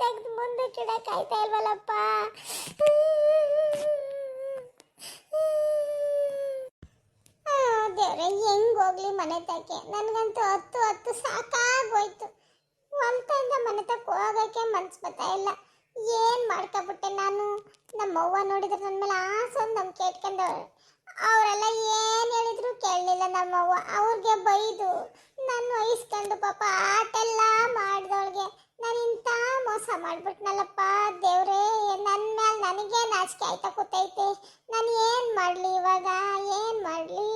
ತೆಗ್ದು ಮುಂದಕ್ಕೆ ಇಡಕ್ಕಾಯ್ತಾ ಇಲ್ವಲ್ಲಪ್ಪ? ದೇವ್ರೆ, ಹೆಂಗ್ ಹೋಗ್ಲಿ ಮನೆ ತಕ್ಕೆ ನನಗಂತೂ ಹತ್ತು ಹತ್ತು ಸಾಕಾಗೋಯ್ತು. ಹೊಲ್ತದಿಂದ ಮನೆ ತಕ್ಕ ಹೋಗಕ್ಕೆ ಮನ್ಸು ಬರ್ತಾ ಇಲ್ಲ. ಏನ್ ಮಾಡ್ಕೊಬಿಟ್ಟೆ ನಾನು? ನಮ್ಮ ಅವ್ವ ನೋಡಿದ್ರೆ ನನ್ನ ಮೇಲೆ ಆಸೆ ಒಂದು ನಮ್ಗೆ ಕೇಟ್ಕೊಂಡವ್ರು ಅವರೆಲ್ಲ ಏನು ಹೇಳಿದ್ರು ಕೇಳಲಿಲ್ಲ ನಮ್ಮವ್ವ. ಅವ್ರಿಗೆ ಬೈದು ನಾನು ವಹಿಸ್ಕೊಂಡು ಪಾಪ ಆಟೆಲ್ಲ ಮಾಡಿದವಳಿಗೆ. ಮಾಡ್ಬಿಟ್ನಲ್ಲಪ್ಪ, ದೇವ್ರೇ ನನ್ನ ಮೇಲೆ ನನಗೆ ನಾಚಿಕೆ ಆಯ್ತಾ ಕೂತೈತೆ ನಾನು ಏನ್ ಮಾಡ್ಲಿ ಇವಾಗ? ಏನ್ ಮಾಡ್ಲಿ?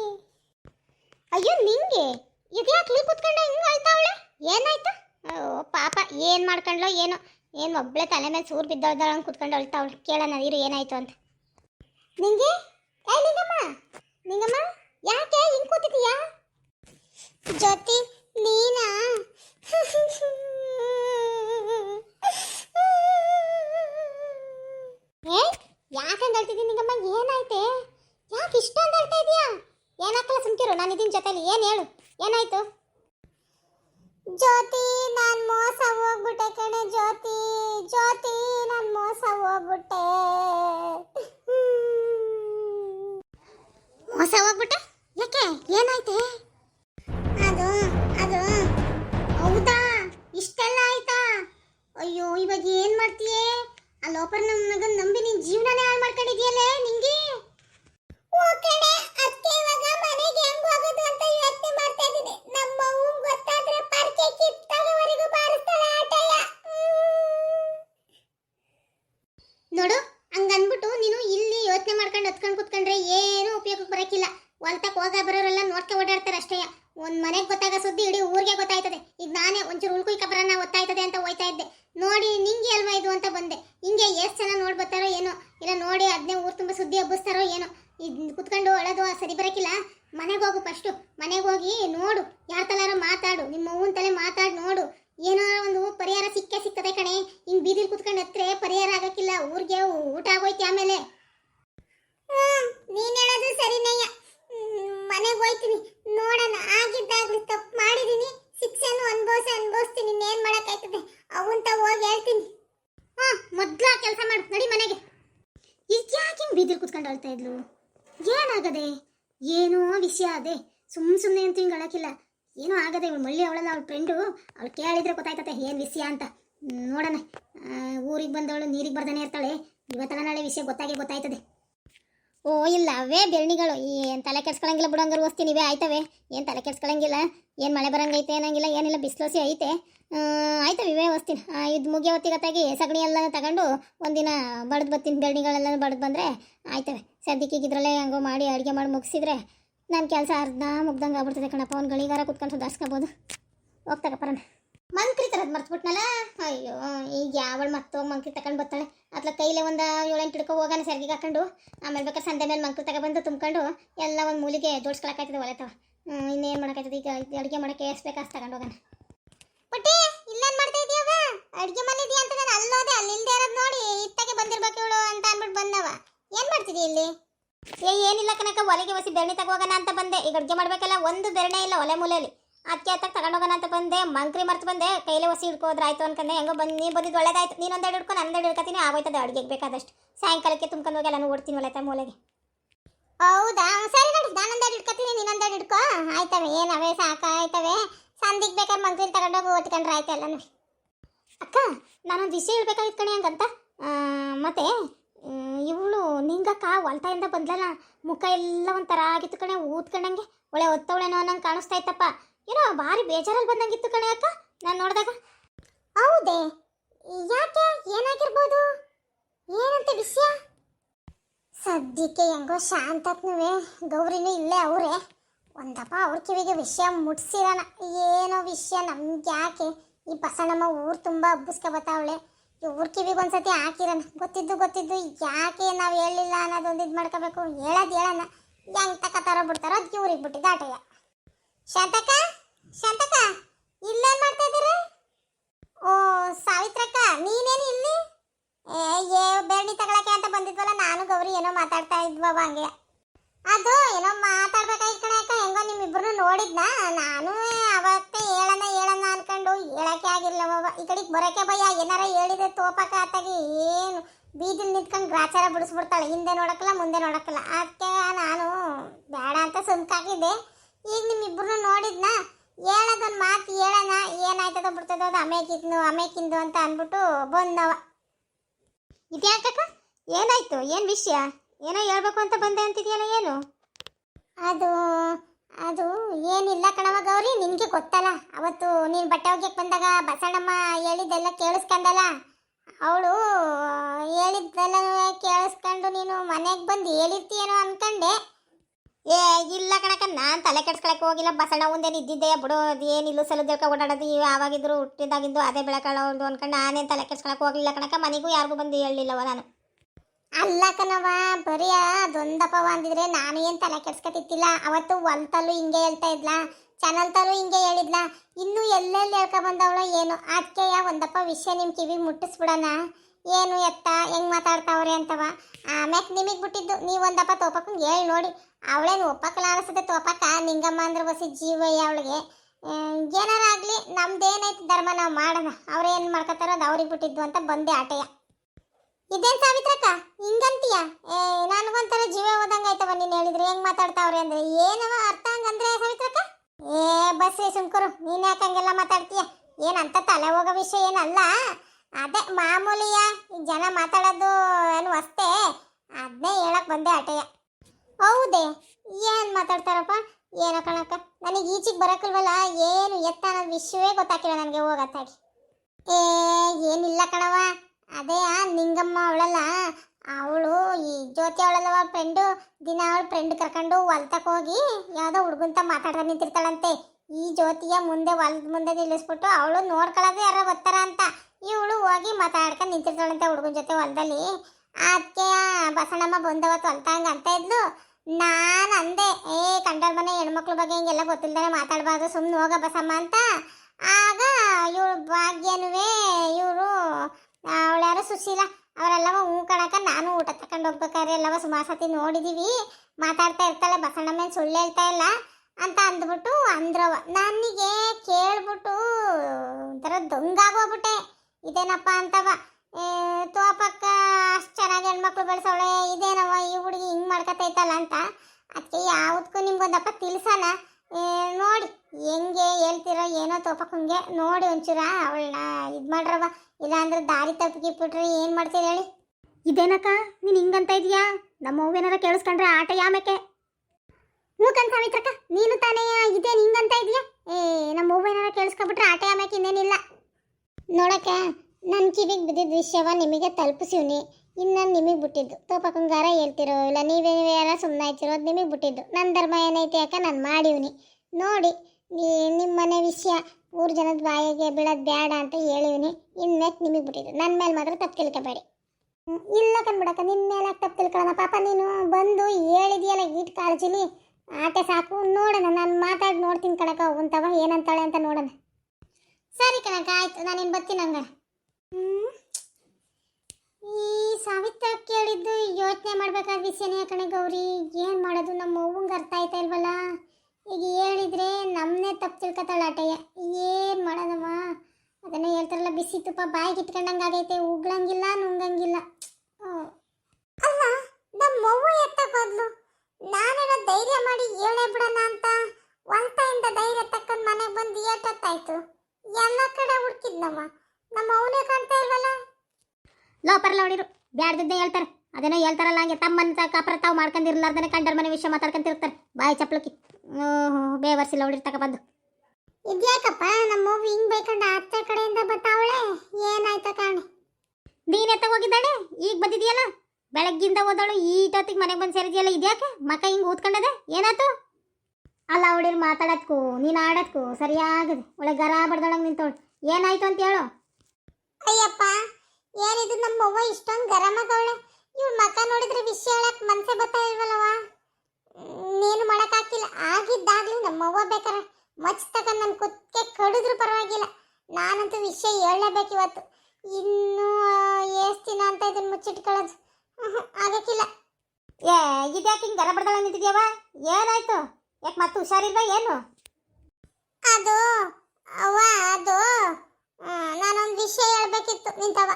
ಅಯ್ಯೋ, ನಿಂಗೆ? ಇದ್ಯಾಕೆ ಇಲ್ಲಿ ಕುತ್ಕೊಂಡು? ಹಿಂಗೆ ಅಳ್ತಾವಳೆ ಏನಾಯ್ತು? ಓ, ಪಾಪ, ಏನು ಮಾಡ್ಕೊಂಡ್ಲೋ ಏನೋ? ಏನು ಒಬ್ಳೆ ತಲೆ ಮೇಲೆ ಸೂರು ಬಿದ್ದೋಳ್ದಾಳ ಕುತ್ಕೊಂಡು ಅಳ್ತಾವಳೆ ಕೇಳೋಣ, ಇರು, ಏನಾಯ್ತು ಅಂತ. ನಿಂಗೆ? ಏ, ನಿಂಗಮ್ಮ? ನಿಂಗಮ್ಮ? ಯಾಕೆ? ಹಿಂಗೆ ಕೂತಿದ್ದೀಯಾ ಜ್ಯೋತಿ, ನೀನಾ? ಏನಾಯ್ತೆ? ಯಾಕೆ ಇಷ್ಟೊಂದು ಹೇಳ್ತಾ ಇದೀಯಾ? ಏನಕ್ಕಲ್ಲ ಸುಮ್ಕಿರು, ನಾನು ಇದೀನಿ ಜೊತೆಲಿ, ಏನು ಹೇಳು? ಏನಾಯ್ತು? ಜ್ಯೋತಿ, ನಾನ್ ಮೋಸ ಹೋಗ್ಬಿಟ್ಟೆ ಕಣೆ ಜ್ಯೋತಿ ಜ್ಯೋತಿ, ನಾನ್ ಮೋಸ ಹೋಗ್ಬಿಟ್ಟೆ. ಮೋಸ ಹೋಗ್ಬಿಟ್ಟೆ? ಯಾಕೆ? ಏನಾಯ್ತೆ? ಅದು ಅದು ಹೌದಾ ಇಷ್ಟೆಲ್ಲ ಆಯ್ತಾ ಅಯ್ಯೋ ಇವಾಗ ಏನ್ ಮಾಡ್ತೀಯೇ ಆ ಲೋಪರ್ ನಮ್ಮ ಮಗನ್ ನಂಬಿ ನಿನ್ ಜೀವನನೇ ಹಾಳು ಮಾಡ್ಕೊಂಡಿದ್ಯಲ್ಲೇ ನಿಂಗೆ ಓ ಕಣೆ ಅತ್ತೆ ಇವಾಗ ಮನೆಗೆ ಹೆಂಗ್ ಹೋಗೋದು ಅಂತ ಯೋಚನೆ ಮಾಡ್ತಾ ಇದ್ದೀನಿ ನಮ್ಮ ಅವ್ವಂಗ್ ಗೊತ್ತಾದ್ರೆ ಪರ್ಕೆ ಕಿತ್ತಾಗವರೆಗೂ ಬಾರಿಸ್ತಾಳೆ ಆಟಯ್ಯ ನೋಡು ಹಂಗ ಅನ್ಬಿಟ್ಟು ನೀನು ಇಲ್ಲಿ ಯೋಚನೆ ಮಾಡ್ಕೊಂಡು ಹತ್ಕೊಂಡು ಕುತ್ಕೊಂಡ್ರೆ ಏನು ಉಪಯೋಗಕ್ಕೆ ಬರಕ್ಕಿಲ್ಲ ಹೊಲ್ತಕ್ ಹೋಗ ಬರೋರೆಲ್ಲ ನೋಡ್ಕೆ ಓಡಾಡ್ತಾರೆ ಅಷ್ಟೇ ಒಂದ್ ಮನೆಗೆ ಸುದ್ದಿ ಇಡೀ ಊರಿಗೆ ಗೊತ್ತಾಯ್ತದೆ. ಈಗ ನಾನೇ ಒಂಚೂರು ಉಳ್ಕುಯ್ ಕಬರನ್ನ ಗೊತ್ತಾಯ್ತದೆ ಅಂತ ಹೋಯ್ತಾ ಇದ್ದೆ. ನೋಡಿ, ನಿಂಗೆ ಅಲ್ವಾ ಇದು ಅಂತ ಬಂದೆ. ಹಿಂಗೆ ಎಷ್ಟು ಜನ ನೋಡ್ಬತ್ತಾರೋ ಏನೋ, ಇಲ್ಲ ನೋಡಿ ಅದನ್ನೇ ಊರು ತುಂಬ ಸುದ್ದಿ ಹಬ್ಬಿಸ್ತಾರೋ ಏನೋ. ಇದು ಕುತ್ಕೊಂಡು ಅಳೋದು ಸರಿ ಬರೋಕ್ಕಿಲ್ಲ ಮನೆಗೆ ಹೋಗು ಫಸ್ಟು ಮನೆಗೆ ಹೋಗಿ ನೋಡು. ಯಾರ ತಲಾರ ಮಾತಾಡು. ನಿಮ್ಮ ಅವ್ವನ ತಲೆ ಮಾತಾಡಿ ನೋಡು. ಏನೋ ಒಂದು ಪರಿಹಾರ ಸಿಕ್ಕೇ ಸಿಗ್ತದೆ ಕಣೆ. ಹಿಂಗೆ ಬೀದಿಲಿ ಕುತ್ಕೊಂಡು ಹತ್ರೆ ಪರಿಹಾರ ಆಗೋಕ್ಕಿಲ್ಲ. ಊರಿಗೆ ಊಟ ಆಗೋಯ್ತಿ ಆಮೇಲೆ. ನೀನು ಹೇಳೋದು ಸರಿನಯ್ಯ. ಮನೆಗೆ ಹೋಯ್ತೀನಿ. ನೋಡೋಣ ಆಗಿದ್ದಾಗ್ಲಿ ತಪ್ಪು ಮಾಡಿದೀನಿ ಶಿಕ್ಷೆನೂ ಅನ್ಭವಿಸ ಅನ್ಭವಿಸ್ತೀನಿ ಇನ್ನೇನ್ ಮಾಡಕ್ಕಾಯ್ತದೆ ಅವಂತ ಹೋಗಿ ಹೇಳ್ತೀನಿ ಹಾ ಮೊದ್ಲ ಕೆಲಸ ಮಾಡು ನಡಿ ಮನೆಗೆ ಯಾಕೆ ಹಿಂಗ್ ಕುತ್ಕೊಂಡು ಇದ್ಲು ಏನಾಗದೆ? ಏನೋ ವಿಷಯ ಅದೇ. ಸುಮ್ ಸುಮ್ಮನೆ ಅಂತೂ ಏನೋ ಆಗದೆ ಇವಳು ಮಳ್ಳಿ ಅವಳಲ್ಲ, ಅವಳ ಫ್ರೆಂಡು ಅವಳು ಕೇಳಿದ್ರೆ ಗೊತ್ತಾಯ್ತತೆ ಏನು ವಿಷಯ ಅಂತ. ನೋಡೋಣ. ಊರಿಗೆ ಬಂದವಳು ನೀರಿಗೆ ಬರ್ದಾನೆ ಇರ್ತಾಳೆ. ಇವತ್ತಲ್ಲ ನಾಳೆ ವಿಷಯ ಗೊತ್ತಾಗೆ ಗೊತ್ತಾಯ್ತದೆ. ಓ, ಇಲ್ಲ, ಅವೇ ಬೆಳ್ಳಿಗಳು ಏನು ತಲೆ ಕೆಡ್ಸ್ಕೊಳಂಗಿಲ್ಲ ಬಿಡೋಂಗಾರು ಓಸ್ತೀನಿ ಇವೇ ಆಯ್ತವೆ? ಏನು ತಲೆ ಕೆಡ್ಸ್ಕೊಳಂಗಿಲ್ಲ? ಏನು ಮಳೆ ಬರಂಗೈತೆ ಏನಂಗಿಲ್ಲ ಏನಿಲ್ಲ, ಬಿಸಿಲೋಸಿ ಐತೆ. ಆಯ್ತವೆ ಇವೇ ಓಸ್ತೀನಿ ಇದು ಮುಗಿಯೋ ಹೊತ್ತಿಗತ್ತಾಗಿ ಸಗಣಿ ಎಲ್ಲ ತಗೊಂಡು ಒಂದಿನ ಬಡ್ದು ಬರ್ತೀನಿ ಬೆಳ್ಳಿಗಳೆಲ್ಲ ಬಡ್ದು ಬಂದರೆ ಆಯ್ತವೆ. ಸದ್ಯಕ್ಕೆ ಇದ್ರಲ್ಲೇ ಹಂಗೋ ಮಾಡಿ ಅಡುಗೆ ಮಾಡಿ ಮುಗಿಸಿದ್ರೆ ನನ್ನ ಕೆಲಸ ಅರ್ಧ ಮುಗ್ದಂಗೆ ಆಗ್ಬಿಡ್ತದೆ ಕಣಪ್ಪ. ಅವ್ನು ಗಳಿಗಾರ ಕುತ್ಕೊಂಡು ಸುಧಾರಿಸ್ಕೋಬೋದು. ಹೋಗ್ತಾಗಪ್ಪರಣ ಮಂಕ್ರಿ ತರದ್ ಮರ್ತ್ಬಿಟ್ನಲ್ಲ? ಅಯ್ಯೋ, ಈಗ ಯಾವಳು ಮತ್ತೋಗಿ ಮಂಕ್ರಿ ತಗೊಂಡು ಬರ್ತಾಳೆ ಅತ್ಲ ಕೈಲೇ ಒಂದು ಏಳೆಂಟು ಹಿಡ್ಕೊ ಹೋಗೋಣ ಸೆರ್ಗಿಗೆ ಹಾಕೊಂಡು. ಆಮೇಲೆ ಬೇಕಾದ್ರೆ ಸಂಧೆ ಮೇಲೆ ಮಂಕ್ರಿ ತಗೊಬಂದು ತುಂಬ್ಕೊಂಡು ಎಲ್ಲ ಒಂದು ಮೂಲಿಗೆ ಜೋಡಿಸ್ಕೊಳಕಾಯ್ತದೆ ಒಲೆತವ ಇನ್ನೇನು ಮಾಡೋಕ್ಕಾಯ್ತದೆ ಈಗ ಅಡುಗೆ ಮಾಡೋಕ್ಕೆ ಎಷ್ಟು ಬೇಕಾ ಅಷ್ಟು ತಗೊಂಡು ಹೋಗೋಣ ಇಲ್ಲೇನು ಮಾಡ್ತಾ ಇದೀಯವ ಅಡುಗೆ ಮನೆ ಇದೆಯಾ ಅಂತ ನಾನು ಅಲ್ಲೋದೆ ಅಲ್ಲಿ ಇಲ್ದೇ ಇರೋದು ನೋಡಿ ಇತ್ತಾಗೆ ಬಂದಿರ್ಬೇಕು ಇವಳು ಅಂತ ಅಂದ್ಬಿಟ್ಟು ಬಂದವ. ಏನು ಮಾಡ್ತಿದ್ದೀಯ ಇಲ್ಲಿ? ಏ, ಏನಿಲ್ಲ ಕನಕ ಒಲೆಗೆ ಒಸಿ ಬೆರಣಿ ತಗೋಗೋಣ ಅಂತ ಬಂದೆ. ಈಗ ಅಡುಗೆ ಮಾಡ್ಬೇಕಲ್ಲ, ಒಂದು ಬೆರಣೆ ಇಲ್ಲ ಒಲೆ ಮೂಲೆಯಲ್ಲಿ ಅದಕ್ಕೆ ಹತ್ತಕ್ಕೆ ತಗೊಂಡೋಗೋಣ ಅಂತ ಬಂದೆ, ಮಂಕ್ರಿ ಮರ್ತು ಬಂದೆ, ಕೈಲೇ ಒಸಿ ಹಿಡ್ಕೋದ್ರೆ ಆಯ್ತು ಅನ್ಕೊಂಡೆ ಹೆಂಗೋ ಬಂದು ನೀ ಬಂದಿದ್ದು ಒಳ್ಳೇದಾಯ್ತು ನೀನೊಂದೆರಡು ಹಿಡ್ಕೊ ನಂದೆರಡು ಹಿಡ್ಕೊತೀನಿ, ಆಗೋಯ್ತದೆ ಅಡುಗೆಗೆ ಬೇಕಾದಷ್ಟು. ಸಾಯಂಕಾಲಕ್ಕೆ ತುಂಬ್ಕೊಂಡು ಹೋಗಿ ನಾನು ಓಡ್ತೀನಿ ಒಳ್ಳೆ ಮೂಲೆಗೆ. ಹೌದಾ? ಸರಿ ನೋಡಿ ನಾನೊಂದೆರಡು ನೀನು ಒಂದೆರಡು ಹಿಡ್ಕೊ. ಆಯ್ತವೆ, ಏನವೆ, ಸಾಕಾಯ್ತವೆ. ಸಂದಿಗೆ ಬೇಕಾದ್ರೆ ಮಂಗ್ಳೂರು ತಗೊಂಡೋಗಿ ಓದ್ಕೊಂಡ್ರೆ ಆಯ್ತು ನೋಡಿ ಅಕ್ಕ, ನಾನೊಂದು ವಿಷಯ ಹೇಳ್ಬೇಕಾಗಿತ್ತು ಕಣೆ ಹಂಗಂತ. ಮತ್ತೆ ಇವಳು ನಿಂಗಕ್ಕ ಹೊಲ್ತಾಯಿಂದ ಬಂದ್ಲಲ್ಲ, ಮುಖ ಎಲ್ಲ ಒಂಥರ ಆಗಿತ್ತು ಕಣೆ, ಊದ್ಕೊಂಡಂಗೆ. ಒಳ್ಳೆ ಒತ್ತವಳೇನೋ ಅನ್ನಂಗೆ ಕಾಣಿಸ್ತಾ ಇತ್ತಪ್ಪ. ಏನೋ ಭಾರಿ ಬೇಜಾರಲ್ಲಿ ಬಂದಂಗಿತ್ತು ಕಣೆ ಅಕ್ಕ, ನಾನು ನೋಡಿದಾಗ. ಹೌದೇ? ಯಾಕೆ? ಏನಾಗಿರ್ಬೋದು? ಏನಂತ ವಿಷಯ? ಸದ್ಯಕ್ಕೆ ಹೆಂಗೋ ಶಾಂತತ್ನೂ ಗೌರಿನೂ ಇಲ್ಲೇ ಅವರೇ. ಒಂದಪ್ಪ ಅವ್ರ ಕಿವಿಗೆ ವಿಷಯ ಮುಟ್ಸಿರೋಣ ಏನೋ ವಿಷಯ, ನಮ್ಗೆ ಯಾಕೆ? ಈ ಬಸಣ್ಣಮ್ಮ ಊರು ತುಂಬ ಹಬ್ಬಿಸ್ಕೊ ಬತ್ತಾವಳೆ ಇವ್ರ ಕಿವಿಗೆ ಒಂದ್ಸತಿ ಹಾಕಿರೋಣ. ಗೊತ್ತಿದ್ದು ಗೊತ್ತಿದ್ದು ಯಾಕೆ ನಾವು ಹೇಳಿಲ್ಲ ಅನ್ನೋದೊಂದು ಇದು ಮಾಡ್ಕೋಬೇಕು? ಹೇಳೋದು ಹೇಳೋಣ. ಹೆಂಗ್ ತಕತಾರೋ ಬಿಡ್ತಾರೋ ಅದಕ್ಕೆ ಇವ್ರಿಗೆ ಬಿಟ್ಟಿದ್ದು ಆಟಯ್ಯ. ಶಾಂತಕ್ಕ? ಶಾಂತಕ್ಕ, ಇಲ್ಲೇನ್ ಮಾಡ್ತಾ ಇದ್ದೀರಾ? ಓ, ಸಾವಿತ್ರಕ್ಕ, ನೀನೇನು ಇಲ್ಲಿ? ಏ ಏ ಬೆರಣಿ ತಗೊಳಕ್ಕೆ ಅಂತ ಬಂದಿದ್ವಲ್ಲ, ನಾನು ಗೌರಿ ಏನೋ ಮಾತಾಡ್ತಾ ಇದ್ವವ ಹಂಗೆ. ಅದು, ಏನೋ ಮಾತಾಡ್ಬೇಕಾಗಿತ್ತು ಕಣೆ ಅಕ್ಕ, ಹೆಂಗೋ ನಿಮ್ಮಿಬ್ರು ನೋಡಿದ್ನ? ನಾನು ಅವತ್ತೇ ಹೇಳನ ಹೇಳನ ಅನ್ಕೊಂಡು ಹೇಳಕ್ಕೆ ಆಗಿರ್ಲವ ಈ ಕಡೆಗೆ ಬರೋಕೆ ಭಯ, ಏನಾರ ಹೇಳಿದೆ ತೋಪಕ ಆತಾಗಿ ಏನು ಬೀದಿಲಿ ನಿಂತ್ಕೊಂಡು ಗ್ರಾಚಾರ ಬಿಡಿಸ್ಬಿಡ್ತಾಳೆ. ಹಿಂದೆ ನೋಡಕ್ಕಲ್ಲ, ಮುಂದೆ ನೋಡಕ್ಕಲ್ಲ. ಅದಕ್ಕೆ ನಾನು ಬೇಡ ಅಂತ ಸುಮ್ಕಾಗಿದ್ದೆ. ಈಗ ನಿಮ್ಮಿಬ್ರು ನೋಡಿದ್ನ? ಹೇಳೋದೊಂದು ಮಾತು ಹೇಳೋಣ, ಏನಾಯ್ತದೋ ಬಿಡ್ತದೋ ಅದು ಅಮೇಕಿದ್ನು ಅಮೇಕಿಂದು ಅಂತ ಅಂದ್ಬಿಟ್ಟು ಬಂದವ. ಇದ್ಯಾಕಕ್ಕ ಏನಾಯ್ತು? ಏನು ವಿಷಯ? ಏನೋ ಹೇಳ್ಬೇಕು ಅಂತ ಬಂದೆ ಅಂತಿದ್ಯಲ್ಲ ಏನು? ಅದು ಅದು ಏನಿಲ್ಲ ಕಣವ ಗೌರಿ, ನಿನಗೆ ಗೊತ್ತಲ್ಲ. ಅವತ್ತು ನೀನು ಬಟ್ಟೆ ಒಗ್ಯಕ್ಕೆ ಬಂದಾಗ ಬಸಣ್ಣಮ್ಮ ಹೇಳಿದ್ದೆಲ್ಲ ಕೇಳಿಸ್ಕೊಂಡಲ್ಲ ಅವಳು ಹೇಳಿದ್ದೆಲ್ಲ ಕೇಳಿಸ್ಕೊಂಡು ನೀನು ಮನೆಗೆ ಬಂದು ಹೇಳಿರ್ತೀಯೇನೋ ಅನ್ಕಂಡೆ. ಏ, ಇಲ್ಲ ಕಣಕ ನಾನು ತಲೆ ಕೆಡ್ಸ್ಕೊಳಕ್ಕೆ ಹೋಗಿಲ್ಲ. ಬಸಣ್ಣ ಒಂದೇನು ಇದ್ದಿದ್ದೆ ಬಿಡು, ಅದು ಇಲ್ಲೂ ಸಲ ದೇವ್ಕ ಓಡಾಡೋದು. ಇವು ಯಾವಾಗಿದ್ರು ಹುಟ್ಟಿದಾಗಿದ್ದು ಅದೇ ಬೆಳಕಳೋದು ಅನ್ಕೊಂಡು ನಾನೇನು ತಲೆ ಕೆಡ್ಸ್ಕೊಳಕ್ಕೆ ಹೋಗಿಲ್ಲ ಕಣಕ ಮನೆಗೂ ಯಾರಿಗೂ ಬಂದು ಹೇಳಲಿಲ್ಲವ ನಾನು. ಅಲ್ಲ ಕಣವ ಬರೀ ಅದೊಂದಪ್ಪ ಅಂದಿದ್ರೆ ನಾನು ಏನು ತಲೆ ಕೆಡ್ಸ್ಕೊತಿತ್ತಿಲ್ಲ. ಅವತ್ತು ಒಲ್ತಲ್ಲೂ ಹಿಂಗೆ ಹೇಳ್ತಾ ಇದ್ಲಾ. ಚಾನಲ್ತಲ್ಲೂ ಹಿಂಗೆ ಹೇಳಿದ್ಲ. ಇನ್ನು ಎಲ್ಲೆಲ್ಲಿ ಹೇಳ್ಕೊ ಬಂದವಳು ಏನು. ಅದಕ್ಕೆ ಒಂದಪ್ಪ ವಿಷಯ ನಿಮ್ಮ ಕಿವಿ ಮುಟ್ಟಿಸ್ಬಿಡೋಣ. ಏನು ಎತ್ತ? ಹೆಂಗ್ ಮಾತಾಡ್ತಾವ್ರೆ ಅಂತವ. ಆಮ್ಯಾಕ್ ನಿಮಗೆ ಬಿಟ್ಟಿದ್ದು. ನೀವು ಒಂದಪ್ಪ ತೋಪಕ್ಕಂಗೆ ಹೇಳಿ ನೋಡಿ. ಅವಳೇನು ಒಪ್ಪಕ್ಕಲ್ಲ ಅನಿಸುತ್ತೆ ತೋಪಕ್ಕ ನಿಂಗಮ್ಮ ಅಂದ್ರೆ ಬಸಿ ಜೀವಯ್ಯ ಅವಳಿಗೆ. ಏನಾರ ಆಗಲಿ ನಮ್ದೇನೈತೆ ಧರ್ಮ ನಾವು ಮಾಡೋಣ ಅವ್ರೇನು ಮಾಡ್ಕೊತಾರೋ ಅದು ಅವ್ರಿಗೆ ಬಿಟ್ಟಿದ್ದು ಅಂತ ಬಂದೆ ಆಟಯ್ಯ ಇದೇನ್ ಸಾವಿತ್ರಕ್ಕ? ಹಿಂಗಂತೀಯ? ಏ, ನನಗೊಂಥರ ಜೀವ ಓದಂಗ ಆಯ್ತವ ನೀನು ಹೇಳಿದ್ರೆ, ಹೆಂಗ್ ಮಾತಾಡ್ತಾವ್ರೆ ಅಂದ್ರೆ? ಏನವ ಅರ್ಥ ಹಂಗಂದ್ರೆ ಸಾವಿತ್ರಕ್ಕ? ಏ ಬಸ್ ಸುಮ್ಕರು, ನೀನು ಯಾಕೆ ಹಂಗೆಲ್ಲ ಮಾತಾಡ್ತೀಯ? ಏನಂತ ತಲೆ ಹೋಗೋ ವಿಷಯ ಏನಲ್ಲ. ಅದೇ ಮಾಮೂಲಿಯ ಜನ ಮಾತಾಡೋದು ಏನು ಅಷ್ಟೇ. ಅದನ್ನೇ ಹೇಳಕ್ಕೆ ಬಂದೆ ಆಟಯ್ಯ ಹೌದೇ, ಏನ್ ಮಾತಾಡ್ತಾರಪ್ಪ? ಏನೋ ಕಣಕ್ಕ, ನನಗೆ ಈಚಿಗೆ ಬರಕಲ್ವಲ್ಲ, ಏನು ಎತ್ತ ಅನ್ನೋದು ವಿಷಯವೇ ಗೊತ್ತಾಗಿಲ್ಲ ನನಗೆ ಹೋಗತ್ತಾಗಿ ಏ, ಏನಿಲ್ಲ ಕಣವ ಅದೇ ನಿಂಗಮ್ಮ ಅವಳಲ್ಲ, ಅವಳು ಈ ಜ್ಯೋತಿ ಅವಳಲ್ಲವ ಫ್ರೆಂಡು ದಿನ ಅವಳು ಫ್ರೆಂಡ್ ಕರ್ಕೊಂಡು ಹೊಲ್ತಕ್ಕೆ ಹೋಗಿ ಯಾವುದೋ ಹುಡುಗಂತ ಮಾತಾಡ್ತಾ ನಿಂತಿರ್ತಾಳಂತೆ. ಈ ಜ್ಯೋತಿಯ ಮುಂದೆ ಹೊಲ್ ಮುಂದೆ ನಿಲ್ಲಿಸ್ಬಿಟ್ಟು ಅವಳು ನೋಡ್ಕೊಳ್ಳೋದು ಯಾರೋ ಬರ್ತಾರ ಅಂತ ಇವಳು ಹೋಗಿ ಮಾತಾಡ್ಕೊಂಡು ನಿಂತಿರ್ತಾಳಂತೆ ಹುಡುಗನ ಜೊತೆ ಹೊಲದಲ್ಲಿ. ಅದಕ್ಕೆ ಬಸಣ್ಣಮ್ಮ ಬಂದವತ್ತು ಹೊಲ್ತಂಗೆ ಅಂತ ಇದ್ಲು. ನಾನು ಅಂದೆ ಏ ಕಂಡಲ್ ಮನೆ ಹೆಣ್ಮಕ್ಳ ಬಗ್ಗೆ ಹಿಂಗೆಲ್ಲ ಗೊತ್ತಿಲ್ದಾನೆ ಮಾತಾಡಬಾರ್ದು ಸುಮ್ಮನೆ ಹೋಗ ಬಸಮ್ಮ ಅಂತ. ಆಗ ಇವಳು ಭಾಗ್ಯನುವೇ, ಇವರು ಅವಳ್ಯಾರು ಸುಶೀಲ, ಅವರೆಲ್ಲವ ಹೂ ನಾನು ಊಟ ತಕೊಂಡು ಹೋಗ್ಬೇಕಾದ್ರೆ ಎಲ್ಲವ ಸುಮಾರು ಸತಿ ನೋಡಿದೀವಿ. ಮಾತಾಡ್ತಾ ಇರ್ತಾಳೆ, ಬಸಣ್ಣ ಮೇಲೆ ಸುಳ್ಳು ಹೇಳ್ತಾ ಇಲ್ಲ ಅಂತ ಅಂದ್ಬಿಟ್ಟು ಅಂದ್ರವ. ನನಗೆ ಕೇಳ್ಬಿಟ್ಟು ಒಂಥರ ದೊಂಗಾಗೋಗ್ಬಿಟ್ಟೆ ಇದೇನಪ್ಪ ಅಂತವ? ತೋಪಕ್ಕ ಅಷ್ಟು ಚೆನ್ನಾಗಿ ಹೆಣ್ಮಕ್ಳು ಬೆಳೆಸೋಳೆ ಇದೇನವ ಈ ಹುಡುಗಿ ಹಿಂಗೆ ಮಾಡ್ಕೊತೈತಲ್ಲ ಅಂತ. ಅದಕ್ಕೆ ಯಾವುದಕ್ಕೂ ನಿಮ್ಗೊಂದಪ್ಪ ತಿಳಿಸೋಣ ನೋಡಿ ಹೆಂಗೆ ಹೇಳ್ತಿರೋ ಏನೋ ತೋಪಕ್ಕಂಗೆ ನೋಡಿ ಒಂಚೂರ ಅವಳನ್ನ ಇದು ಮಾಡ್ರವ ಇಲ್ಲಾಂದ್ರೆ ದಾರಿ ತಪ್ಪಿಗಿಟ್ಬಿಟ್ರೆ ಏನು ಮಾಡ್ತೀರಿ ಹೇಳಿ? ಇದೇನಕ್ಕ ನೀನು ಹಿಂಗಂತ ಇದೀಯಾ? ನಮ್ಮ ಅವ್ವೇನಾರ ಕೇಳಿಸ್ಕೊಂಡ್ರೆ ಆಟ ಯಾಮಕ್ಕೆ? ಮೂಕನ್ ಸಾವಿತ್ರಕ್ಕ ನೀನು ತಾನೇ ಇದೇ ಹಿಂಗಂತ ಇದೀಯಾ? ಏ ನಮ್ಮ ಹೂವೇನಾರ ಕೇಳಿಸ್ಕೊಬಿಟ್ರೆ ಆಟ ಯಾಮಕ್ಕೆ ಇನ್ನೇನಿಲ್ಲ. ನೋಡಕ್ಕೆ ನನ್ನ ಕಿವಿಗೆ ಬಿದ್ದಿದ್ದ ವಿಷಯವ ನಿಮಗೆ ತಲುಪಿಸಿವ್ನಿ ಇನ್ನು ನಿಮಗೆ ಬಿಟ್ಟಿದ್ದು. ತೋಪಕ್ಕಂಗಾರ ಹೇಳ್ತಿರೋ ಇಲ್ಲ, ನೀವೇ ಯಾರ ಸುಮ್ಮನೆ ಆಯ್ತಿರೋ ಅದು ನಿಮಗೆ ಬಿಟ್ಟಿದ್ದು. ನನ್ನ ಧರ್ಮ ಏನೈತೆ ಯಾಕೆ ನಾನು ಮಾಡಿವ್ನಿ. ನೋಡಿ ನಿಮ್ಮ ಮನೆ ವಿಷಯ, ಊರು ಜನದ ಬಾಯಿಗೆ ಬೀಳೋದು ಬೇಡ ಅಂತ ಹೇಳಿವ್ನಿ. ಇನ್ಮೇಲೆ ನಿಮಗೆ ಬಿಟ್ಟಿದ್ದು. ನನ್ನ ಮೇಲೆ ಮಾತ್ರ ತಪ್ಪು ತಿಳ್ಕೊಬೇಡಿ. ಇಲ್ಲ ಕಣ್ಬಿಡಕ್ಕ ನಿನ್ನ ಮೇಲೆ ತಪ್ಪು ತಿಳ್ಕೊಳ್ಳೋಣ ಪಾಪ ನೀನು ಬಂದು ಹೇಳಿದ್ಯಲ್ಲ, ಈಟ್ ಕಾಳಜಿಲಿ ಆಟೆ ಸಾಕು. ನೋಡೋಣ, ನಾನು ಮಾತಾಡಿ ನೋಡ್ತೀನಿ ಕಣಕ ಉಂತವ, ಏನಂತಾಳೆ ಅಂತ ನೋಡೋಣ. ಸರಿ ಕಣಕ ಆಯ್ತು. ನಾನಿನ್ ಬರ್ತೀನಿ ಹಂಗ ಈ ಸಾವಿತ್ರ ಕೇಳಿದ್ದು ಯೋಚನೆ ಮಾಡ್ಬೇಕಾದ ವಿಷಯನೇ ಕಣೆ ಗೌರಿ. ಏನು ಮಾಡೋದು? ನಮ್ಮ ಅವ್ವಂಗೆ ಅರ್ಥ ಆಯ್ತಾ ಇಲ್ವಲ್ಲ? ಈಗ ಹೇಳಿದ್ರೆ ನಮ್ಮನ್ನೇ ತಪ್ಪು ತಿಳ್ಕೊತಾಳೆ ಆಟಯ್ಯ. ಏನು ಮಾಡೋದಮ್ಮ? ಅದನ್ನ ಹೇಳ್ತಾರಲ್ಲ, ಬಿಸಿ ತುಪ್ಪ ಬಾಯಿಗೆ ಇಟ್ಕೊಂಡಂಗೆ ಆಗೈತೆ. ಉಗ್ಳಂಗಿಲ್ಲ, ನುಂಗಂಗಿಲ್ಲ. ಅಲ್ಲ ನಮ್ಮ ಅವ್ವ ಎತ್ತ ಬದ್ಲು ನಾನೇನೋ ಧೈರ್ಯ ಮಾಡಿ ಹೇಳೇ ಬಿಡೋಣ ಅಂತ ಒಂತಾಯಿಂದ ಧೈರ್ಯ ತಕ್ಕಂದ್ ಮನೆಗೆ ಬಂದು ಏಟತ್ತಾಯ್ತು. ಎಲ್ಲ ಕಡೆ ಹುಡುಕಿದ್ನಮ್ಮ. ನಮ್ಮ ಅವನೇ ಕಾಣ್ತಾ ಇಲ್ವಲ್ಲ? ಲೋಪರ್ ಹೊಡಿರು. ಬ್ಯಾಡ್ದಿದ್ದೆ ಹೇಳ್ತಾರೆ. ಅದೇನೋ ಹೇಳ್ತಾರಲ್ಲ ಹಂಗೆ ತಮ್ಮನ್ನ ಕಾಪರ ತಾವು ಮಾಡ್ಕೊಂಡಿರ್ಲಾರ್ದೇ ಕಂಡರ ಮನೆ ವಿಷಯ ಮಾತಾಡ್ಕೊಂತಿರ್ತಾರೆ ಬಾಯಿ ಚಪ್ಲಕ್ಕಿ ಓಹೋ ಬೇವರ್ಸಿಲ್ಲ ತಕ ಬಂದು. ಇದ್ಯಾಕಪ್ಪ? ನಮ್ಮ ಮೂವಿ ಹಿಂಗ್ ಬೇಕಂಡ ಅತ್ತೆ ಕಡೆಯಿಂದ ಬತ್ತಾವಳೆ? ಏನಾಯ್ತ ಕಾಣೆ? ನೀನ್ ಎತ್ತ ಹೋಗಿದ್ದಾಳೆ? ಈಗ ಬಂದಿದೆಯಲ್ಲ? ಬೆಳಗ್ಗಿಂದ ಈ ಈಟೊತ್ತಿಗೆ ಮನೆಗೆ ಬಂದು ಸೇರಿದೆಯಲ್ಲ ಇದ್ಯಾಕೆ? ಮಕ್ಕ ಹಿಂಗೆ ಊದ್ಕೊಂಡದೆ? ಏನಾಯ್ತು? ಅಲ್ಲ ಅವಳಿರ್ ಮಾತಾಡೋದ್ಕು ನೀನು ಆಡೋದ್ಕು ಸರಿಯಾಗದೆ. ಒಳ್ಳೆ ಗರ ಬಡ್ದೊಳಗೆ ನಿಂತವಳು ಏನಾಯ್ತು ಅಂತ ಹೇಳು. ಅಯ್ಯಪ್ಪ ಏನಿದು ನಮ್ಮ ಅವ್ವ ಇಷ್ಟೊಂದು ಗರಮಗವಳೆ ನೀವು ಮಕ ನೋಡಿದ್ರೆ ವಿಷಯ ಹೇಳಕ್ ಮನ್ಸೆ ಬರ್ತಾ ಇಲ್ವಲ್ಲವ ನೀನು ಮಾಡಕ್ಕಾಗಿಲ್ಲ ಆಗಿದ್ದಾಗ್ಲಿ ನಮ್ಮ ಅವ್ವ ಬೇಕಾರೆ ಮಚ್ ತಗೊಂಡ್ ನನ್ ಕುತ್ತಿಗೆ ಕಡಿದ್ರು ಪರವಾಗಿಲ್ಲ. ನಾನಂತೂ ವಿಷಯ ಹೇಳಲೇಬೇಕು ಇವತ್ತು. ಇನ್ನು ಎಷ್ಟು ಅಂತ ಇದನ್ನ ಮುಚ್ಚಿಟ್ಕೊಳ್ಳೋದು? ಆಗಕ್ಕಿಲ್ಲ. ಏ, ಇದ್ಯಾಕೆ ಹಿಂಗೆ ಗರ ಬಡ್ದೊಳಗೆ ನಿಂತಿದ್ಯವ ಏನಾಯ್ತು? ಯಾಕೆ ಮತ್ತೆ ಹುಷಾರಿಲ್ವಾ ಏನು? ಅದು, ಅವ್ವ, ಅದು. ನಾನೊಂದ್ ವಿಷಯ ಹೇಳ್ಬೇಕಿತ್ತು ನಿಂತವ.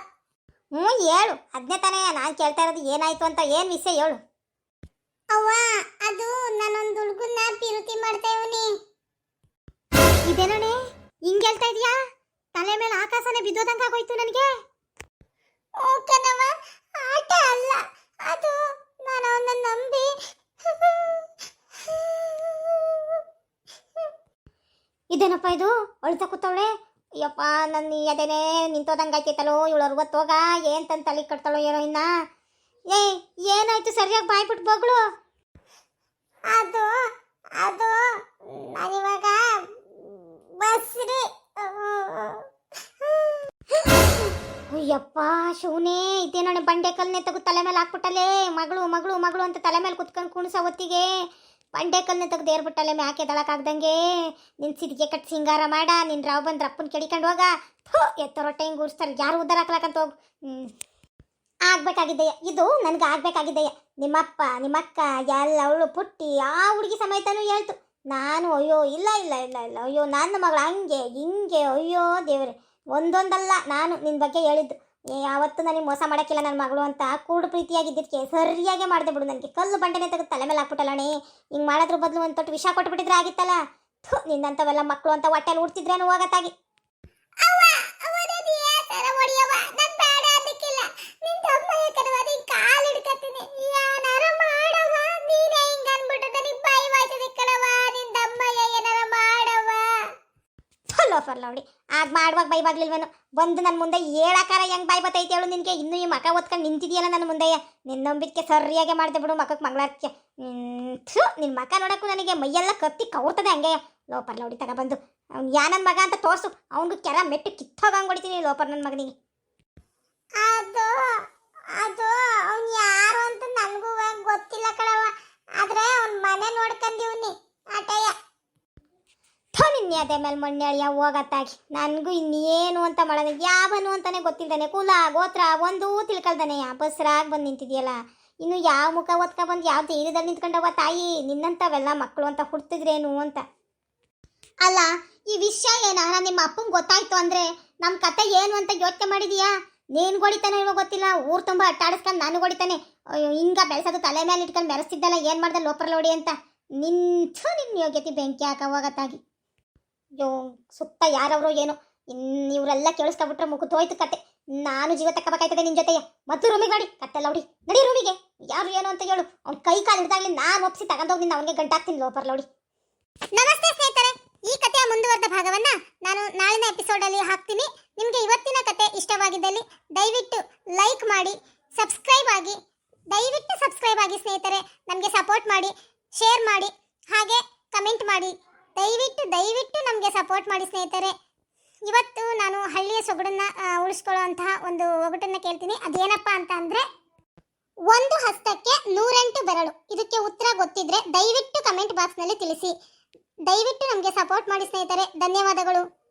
ಹ್ಞೂ ಹೇಳು. ಅದನ್ನೇ ತಾನೇ ನಾನು ಕೇಳ್ತಾ ಇರೋದು. ಏನಾಯ್ತು ಅಂತ ಏನು ವಿಷಯ ಹೇಳು. ಅವ್ವ ಅದು ನಾನೊಂದು ಹುಡುಗನ್ನ ಪಿರುತಿ ಮಾಡ್ತಾ ಇವನಿ. ಇದೇನೋಣೆ ಹಿಂಗೆ ಹೇಳ್ತಾ ಇದೀಯಾ? ತಲೆ ಮೇಲೆ ಆಕಾಶನೇ ಬಿದ್ದೋದಂಗೆ ಆಗೋಯ್ತು ನನಗೆ. ಓಕೆನವ ಆಟ ಅಲ್ಲ. ಅದು ನಾನು ಅವನ್ನ ನಂಬಿ. ಇದೇನಪ್ಪ ಇದು? ಅಳ್ತಾ ಕೂತವಳೆ? ಅಯ್ಯಪ್ಪ ನನ್ನ ಅದೇನೆ ನಿಂತೋದಂಗೆ ಆಯ್ತೈತಲ್ಲೋ ಇವಳು ಅರವತ್ತೋಗ ಏನು ತಂದು ತಲೆ ಕಟ್ತಾಳೋ ಏನೋ ಇನ್ನ? ಏ ಏನಾಯ್ತು ಸರಿಯಾಗಿ ಬಾಯ್ಬಿಟ್ಟು ಬಗ್ಳು? ಅದು ಅದು ನಾನಿವಾಗ ಬಸ್ರಿ. ಅಯ್ಯಪ್ಪ ಶಿವನೇ ಇದೇನೋ ಬಂಡೆ ಕಲ್ನೇ ತಗು ತಲೆ ಮೇಲೆ ಹಾಕ್ಬಿಟ್ಟಲೆ ಮಗಳು ಮಗಳು ಮಗಳು ಅಂತ ತಲೆ ಮೇಲೆ ಕುತ್ಕೊಂಡು ಕುಣಿಸ ಹೊತ್ತಿಗೆ. ಬಂಡೆ ಕಲ್ನೇ ತೆಗೆದು ಏರ್ಬಿಟ್ಟಲೆ ಮ್ಯಾಕೆ ದಳಕ್ಕಾಗ್ದಂಗೆ ನಿನ್ ಸಿದ್ಗೆ ಕಟ್ ಸಿಂಗಾರ ಮಾಡ, ನಿನ್ ರಾವ್ ಬಂದ್ರೆ ಅಪ್ಪನ ಕೆಡಿಕೊಂಡು ಹೋಗ. ಥೋ ಎತ್ತ ರೊಟ್ಟೆ ಹಿಂಗೆ ಉರ್ಸ್ತಾರೆ ಯಾರು ಉದ್ದಾರ ಹಾಕ್ಲಾಕಂತ ಹೋಗು. ಹ್ಮ್. ಆಗ್ಬೇಕಾಗಿದ್ದೆಯ ಇದು ನನಗೆ ಆಗ್ಬೇಕಾಗಿದ್ದೆಯ ನಿಮ್ಮಪ್ಪ, ನಿಮ್ಮಕ್ಕ, ಎಲ್ಲ ಅವಳು ಪುಟ್ಟಿ, ಆ ಹುಡುಗಿ ಸಮೇತನೂ ಹೇಳ್ತು. ನಾನು, ಅಯ್ಯೋ, ಇಲ್ಲ ಇಲ್ಲ ಇಲ್ಲ ಇಲ್ಲ. ಅಯ್ಯೋ, ನನ್ನ ಮಗಳು ಹಂಗೆ, ಹಿಂಗೆ, ಅಯ್ಯೋ, ದೇವ್ರೆ. ಒಂದೊಂದಲ್ಲ ನಾನು ನಿನ್ನ ಬಗ್ಗೆ ಹೇಳಿದ್ದು. ಯಾವತ್ತೂ ನನಗೆ ಮೋಸ ಮಾಡೋಕ್ಕಿಲ್ಲ ನನ್ನ ಮಗಳು ಅಂತ ಕೂಡು ಪ್ರೀತಿಯಾಗಿದ್ದಕ್ಕೆ ಸರಿಯಾಗಿ ಮಾಡಿದೆ ಬಿಡು ನನಗೆ. ಕಲ್ಲು ಬಂಡೆನೆ ತೆಗೆದು ತಲೆ ಮೇಲೆ ಹಾಕ್ಬಿಟ್ಟಲ್ಲಣೆ ಹಿಂಗೆ ಮಾಡೋದ್ರ ಬದಲು ಒಂದು ತೊಟ್ಟು ವಿಷ ಕೊಟ್ಬಿಟ್ಟಿದ್ರೆ ಆಗಿತ್ತಲ್ಲ? ಥು ನಿನ್ನಂಥವೆಲ್ಲ ಮಕ್ಕಳು ಅಂತ ಹೊಟ್ಟೆಲಿ ಉಡ್ತಿದ್ರೇನು ಹೋಗತ್ತಾಗಿ. ಆಫರ್ ನೋಡಿ ಆಗ ಮಾಡುವಾಗ ಬೈ ಬಾಗ್ಲಿಲ್ವೇನು? ಬಂದು ನನ್ನ ಮುಂದೆ ಏಳಾಕಾರ ಹೆಂಗೆ ಬಾಯ್ ಬತ್ತೈತೆ ಹೇಳು ನಿನಗೆ? ಇನ್ನೂ ಈ ಮಕ ಓದ್ಕೊಂಡು ನಿಂತಿದೆಯಲ್ಲ ನನ್ನ ಮುಂದೆ? ನಿನ್ನ ನಂಬಿಕೆ ಸರಿಯಾಗಿ ಮಾಡಿದೆ ಬಿಡು ಮಕಕ್ಕೆ ಮಂಗಳಾರಕ್ಕೆ. ನಿನ್ನ ಮಕ ನೋಡೋಕ್ಕೂ ನನಗೆ ಮೈಯೆಲ್ಲ ಕತ್ತಿ ಕೌರ್ತದೆ ಹಂಗೆ. ಲೋಪರ್ ಲೌಡಿ ತಗೊಬಂದು ಅವ್ನು ಯಾ ನನ್ನ ಮಗ ಅಂತ ತೋರಿಸು. ಅವನಿಗೆ ಕೆರ ಮೆಟ್ಟು ಕಿತ್ತೋಗಂಗೆ ಹೊಡಿತೀನಿ ಲೋಪರ್ ನನ್ನ ಮಗನಿಗೆ. ಅದು ಅವ್ನ್ ಯಾರು ಅಂತ ನನಗೂ ಗೊತ್ತಿಲ್ಲ ಕಣವ ಆದ್ರೆ ಅವ್ನ್ ಮನೆ ನೋಡ್ಕೊಂಡಿವ್ನಿ ಆಟಯ್ಯ ಥೋ ನಿನ್ನೆ ಅದೇ ಮೇಲೆ ಮಣ್ಣೆಳಿಯ ಹೋಗತ್ತಾಗಿ? ನನಗೂ ಇನ್ನೇನು ಅಂತ ಮಾಡೋದು? ಯಾವನು ಅಂತಾನೆ ಗೊತ್ತಿಲ್ದಾನೆ. ಕುಲ, ಗೋತ್ರ, ಒಂದು ತಿಳ್ಕೊಳ್ದಾನೆ. ಬಸ್ರಾಗಿ ಬಂದು ನಿಂತಿದೆಯಲ್ಲ? ಇನ್ನು ಯಾವ ಮುಖ ಒತ್ಕ ಬಂದು ಯಾವ ಧೈರ್ಯದಲ್ಲಿ ನಿಂತ್ಕೊಂಡವ ತಾಯಿ? ನಿನ್ನಂಥವೆಲ್ಲ ಮಕ್ಕಳು ಅಂತ ಹುಡ್ತಿದ್ರೇನು ಅಂತ? ಅಲ್ಲ, ಈ ವಿಷಯ ಏನಾರ ನಿಮ್ಮ ಅಪ್ಪಂಗೆ ಗೊತ್ತಾಯ್ತು ಅಂದರೆ ನಮ್ಮ ಕತೆ ಏನು ಅಂತ ಯೋಚನೆ ಮಾಡಿದೀಯಾ? ನೀನು ಹೊಡಿತಾನೆ ಇವಾಗ ಗೊತ್ತಿಲ್ಲ? ಊರು ತುಂಬ ಅಟ್ಟಾಡಿಸ್ಕೊಂಡು ನಾನು ಹೊಡಿತಾನೆ ಹಿಂಗ ಬೆಳೆಸೋದು ತಲೆ ಮೇಲೆ ಇಟ್ಕೊಂಡು ಬೆರೆಸ್ತಿದ್ದಲ್ಲ ಏನು ಮಾಡ್ದೆ ಲೋಪರ್ ಲೋಡಿ ಅಂತ? ನಿಂತು ನಿನ್ನ ಯೋಗ್ಯತೆ ಬೆಂಕಿ ಹಾಕೋವಾಗತ್ತಾಗಿ ಅಯ್ಯೋ ಸುತ್ತ ಯಾರವರು ಏನು. ಇನ್ನು ಇವರೆಲ್ಲ ಕೇಳಿಸ್ಕೊಬಿಟ್ರೆ ಮುಗಿದು ಹೋಯ್ತು ಕತೆ. ನಾನು ಜೀವ ತಕ್ಕಬೇಕಾಯ್ತದೆ ನಿನ್ನ ಜೊತೆಗೆ. ಮತ್ತು ರೂಮಿಗೆ ಮಾಡಿ, ಕತ್ತೆಲ್ಲ ಹೊಡಿ. ನಡಿ ರೂಮಿಗೆ ಯಾರು ಏನು ಅಂತ ಹೇಳು. ಅವ್ನ ಕೈ ಕಾಲು ಹಿಡ್ದಾಗ್ಲಿ ನಾನು ಒಪ್ಸಿ ತಗೊಂಡೋಗಿ ನಿನ್ನ ಅವನಿಗೆ ಗಂಟಾಕ್ತೀನಿ ಲೋಪರ್ ಲೌಡಿ ನಮಸ್ತೆ ಸ್ನೇಹಿತರೆ. ಈ ಕಥೆಯ ಮುಂದುವರೆದ ಭಾಗವನ್ನ ನಾನು ನಾಳಿನ ಎಪಿಸೋಡ್ ಅಲ್ಲಿ ಹಾಕ್ತೀನಿ. ನಿಮಗೆ ಇವತ್ತಿನ ಕತೆ ಇಷ್ಟವಾಗಿದ್ದಲ್ಲಿ ದಯವಿಟ್ಟು ಲೈಕ್ ಮಾಡಿ ಸಬ್ಸ್ಕ್ರೈಬ್ ಆಗಿ, ದಯವಿಟ್ಟು ಸಬ್ಸ್ಕ್ರೈಬ್ ಆಗಿ ಸ್ನೇಹಿತರೆ. ನಮಗೆ ಸಪೋರ್ಟ್ ಮಾಡಿ ಶೇರ್ ಮಾಡಿ, ಹಾಗೆ ಕಮೆಂಟ್ ಮಾಡಿ. ದಯವಿಟ್ಟು ದಯವಿಟ್ಟು ನಮಗೆ ಸಪೋರ್ಟ್ ಮಾಡಿ ಸ್ನೇಹಿತರೆ. ಇವತ್ತು ನಾನು ಹಳ್ಳಿಯ ಸೊಗಡನ್ನ ಉಳಿಸ್ಕೊಳ್ಳುವಂತಹ ಒಂದು ಒಗಟನ್ನ ಕೇಳ್ತೀನಿ. ಅದೇನಪ್ಪ ಅಂತ ಅಂದ್ರೆ, ಒಂದು ಹಸ್ತಕ್ಕೆ ನೂರೆಂಟು ಬೆರಳು. ಇದಕ್ಕೆ ಉತ್ತರ ಗೊತ್ತಿದ್ರೆ ದಯವಿಟ್ಟು ಕಮೆಂಟ್ ಬಾಕ್ಸ್ನಲ್ಲಿ ತಿಳಿಸಿ. ದಯವಿಟ್ಟು ನಮಗೆ ಸಪೋರ್ಟ್ ಮಾಡಿ ಸ್ನೇಹಿತರೆ. ಧನ್ಯವಾದಗಳು.